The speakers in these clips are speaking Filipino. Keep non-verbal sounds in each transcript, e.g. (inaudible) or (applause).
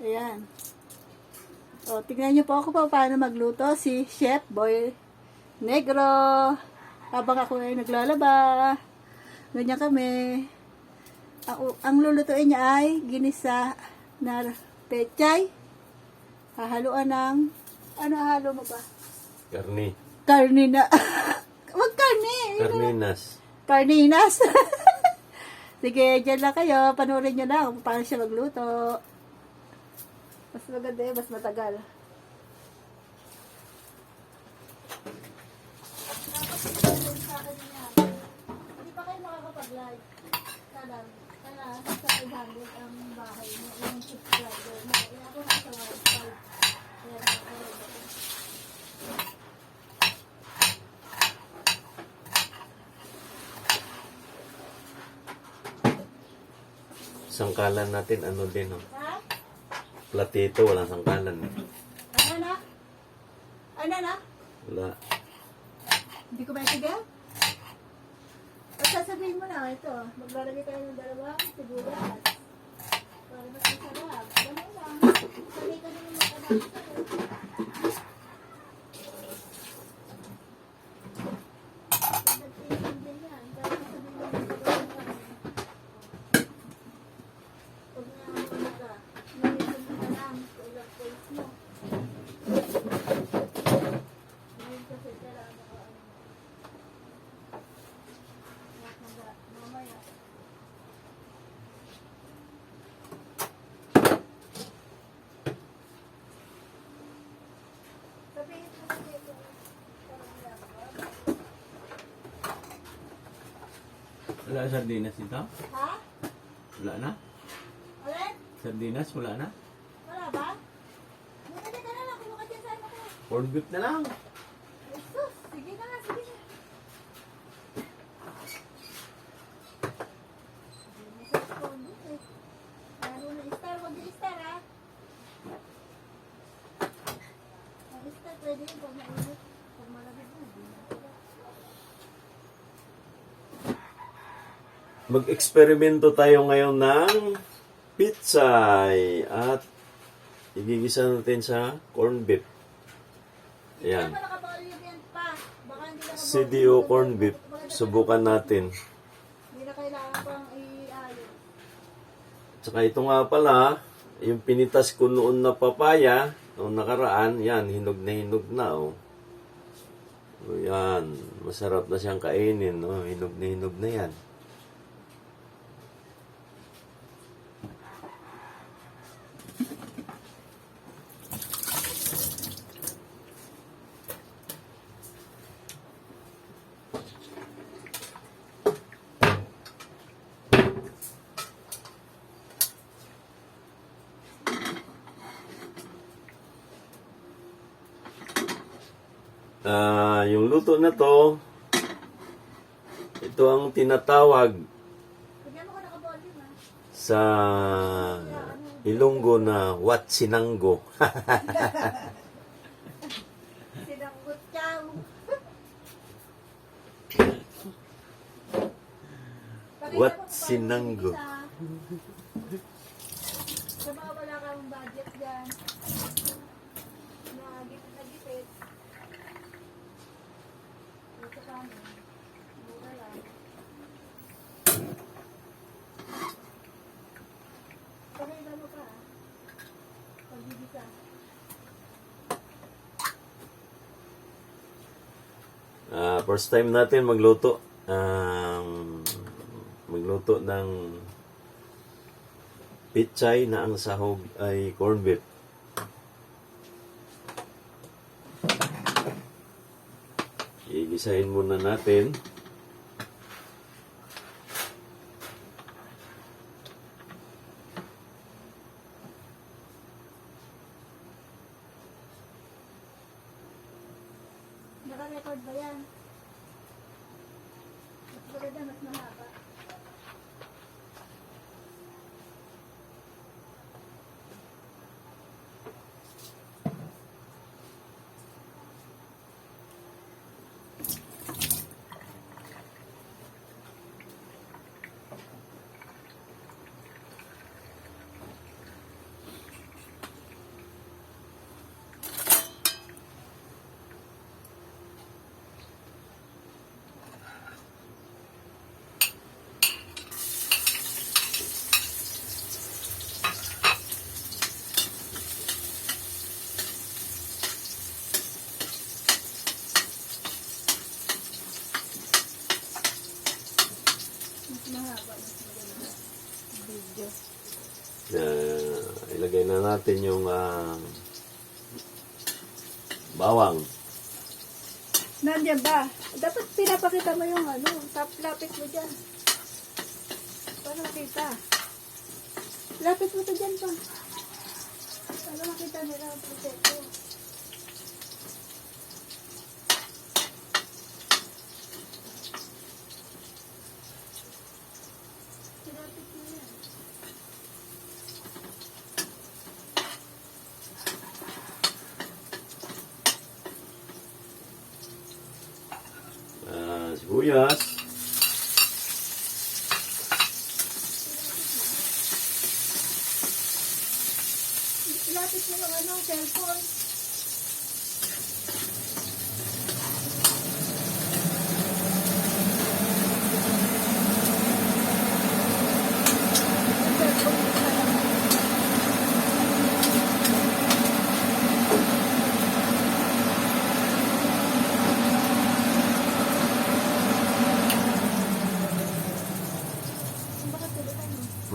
Ayan. O, tignan niyo po ako pa paano magluto si Chef Boy Negro. Habang ako ay naglalaba. Ganyan kami. Ang, ang lulutuin niya ay ginisa na pechay. Hahaluan ng, ano halo mo ba? Karni. Karni na. (laughs) Wag karni. Karninas. Carninas. (laughs) Sige, dyan lang kayo. Panoorin nyo lang kung paano siya magluto. Mas maganda yun, mas matagal. Hindi pa kayo makakapag-live. Kala, kala, sa 500 ang bahay mo, yung subscriber mo. Eh, ako nasa 1.5. Kaya ako. Sangkalan natin, ano din, oh. Platito, walang sangkalan. Ano na? Ano na? Wala. Hindi ko maintindihan. At sasabihin mo na, ito, maglalagay tayo ng dalawang siguras. Para mas masarap. Ganun lang. Sanay ka naman mag-adapt Nagtitin din yan. Para sasabihin mo na gagawin ka. Huwag na ano ka. Nalisan mo na lang. Ilang place mo. Ngayon kasi kailangan ako ano. Mamaya, mamaya. Sabihin mo na dito. Parang lang. Wala sardinas dito? Ha? Wala na? Alin? Sardinas, wala na? Wala ba? Ka na lang. Kumuha dyan sa. Corned beef na lang. Jesus, sige na nga, sige na. Lalo na star, wag yung star ha. Ang star pwede yun pag mainit. Pag malamig na, hindi na. Mag-eksperimento tayo ngayon ng pizza at igigisa natin sa corned beef. Ayan. CDO corned beef. Subukan natin. Tsaka ito nga pala, yung pinitas ko noon na papaya, noong nakaraan, yan, hinog na hinog na, oh. O, yan, masarap na siyang kainin, no? Hinog na hinog na yan. Ah, yung luto na to, ito ang tinatawag sa Ilonggo na Watsinanggo. Sinanggot chow. Pakita What mo kung paano sinanggo? mag-isa. Sa mga wala kang budget dyan. Pagbibisa. Ah, first time natin magluto. Um, magluto ng pichay na ang sahog ay corned beef. Igisahin muna natin. Naka-record ba yan? Maganda, mas mahaba. video. Uh, ilagay na natin yung uh, bawang. Nandiyan ba? Dapat pinapakita mo yung ano, tap lapit mo dyan. Para makita. Lapit mo to dyan pa. Para makita nila ang proseso.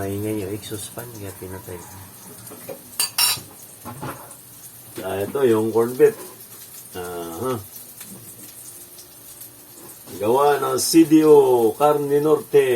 Maingay yung exhaust fan, kaya pinatay ko. Ah, ito yung corned beef. Ah, Gawa ng CDO Carne Norte.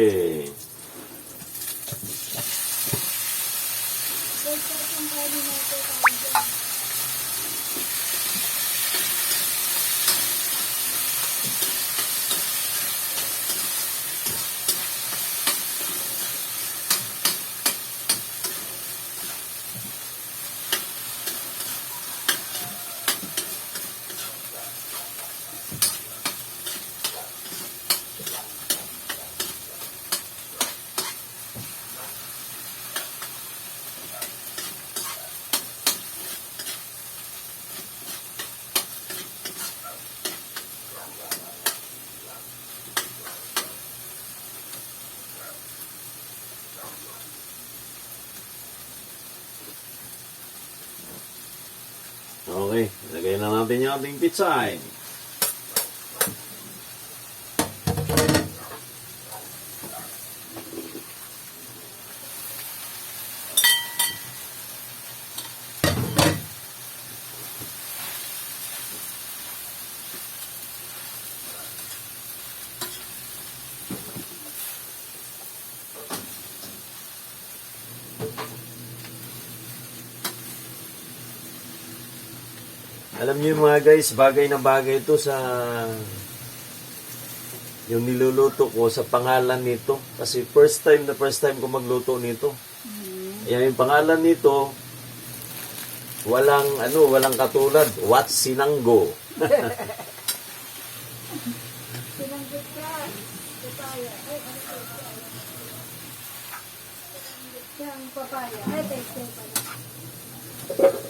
Okay, lagay na natin yung ating pizza. Alam niyo mga guys, bagay na bagay ito sa yung niluluto ko sa pangalan nito. Kasi first time na first time ko magluto nito. Ayan yung pangalan nito, walang ano, walang katulad. What Sinanggo. (laughs) Papaya. Ay, ano teste pala.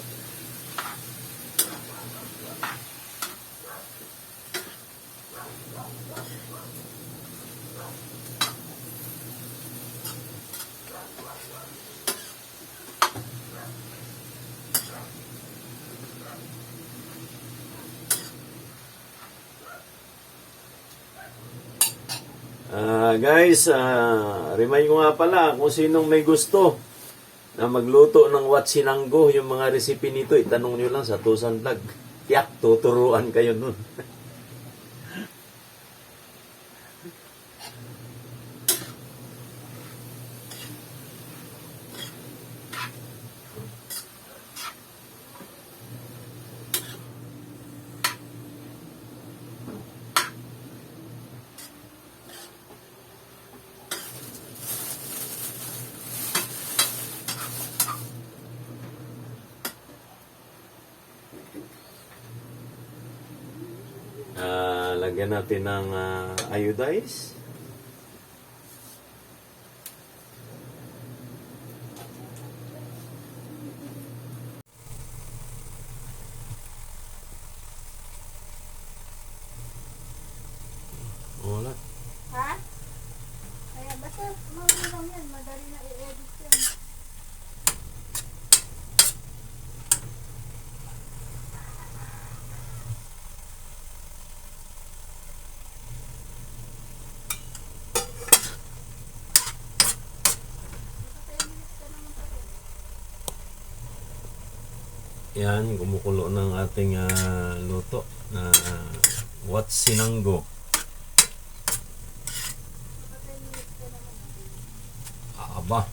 Ah, guys, ah, remind ko nga pala kung sinong may gusto na magluto ng what sinanggo, yung mga recipe nito, itanong nyo lang sa Tusan Vlog. Tiyak, tuturuan kayo nun. (laughs) Ah, lagyan natin ng ah, iodize. Wala. Ha? Ayan, basta mawala lang yan. Madali na i-edit yan. Yan, kumukulo ng ating ah, luto na what's sinanggo. Aba.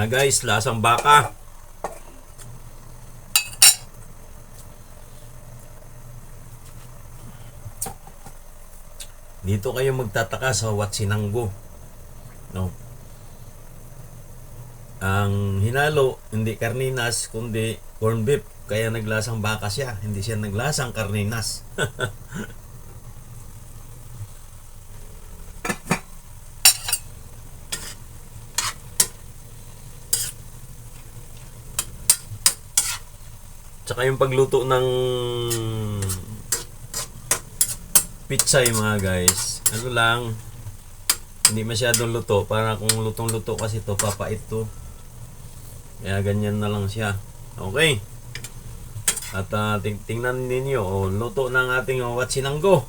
Ah guys, lasang baka. Dito kayo magtataka sa Watsinanggo. No. Ang hinalo, hindi karninas, kundi corn beef. Kaya naglasang baka siya. Hindi siya naglasang karninas. (laughs) Tsaka yung pagluto ng pizza yung mga guys. Ano lang, hindi masyadong luto. Para kung lutong-luto kasi to papait to. Kaya ganyan na lang siya. Okay. At ah, ting- tingnan ninyo, oh, luto ng ating oh, watsinanggo.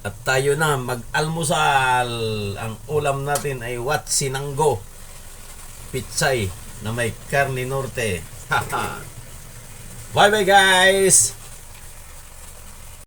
At tayo na mag-almusal. Ang ulam natin ay watsinanggo. Pizzay na may carne norte. (laughs) Haha. Bye bye guys!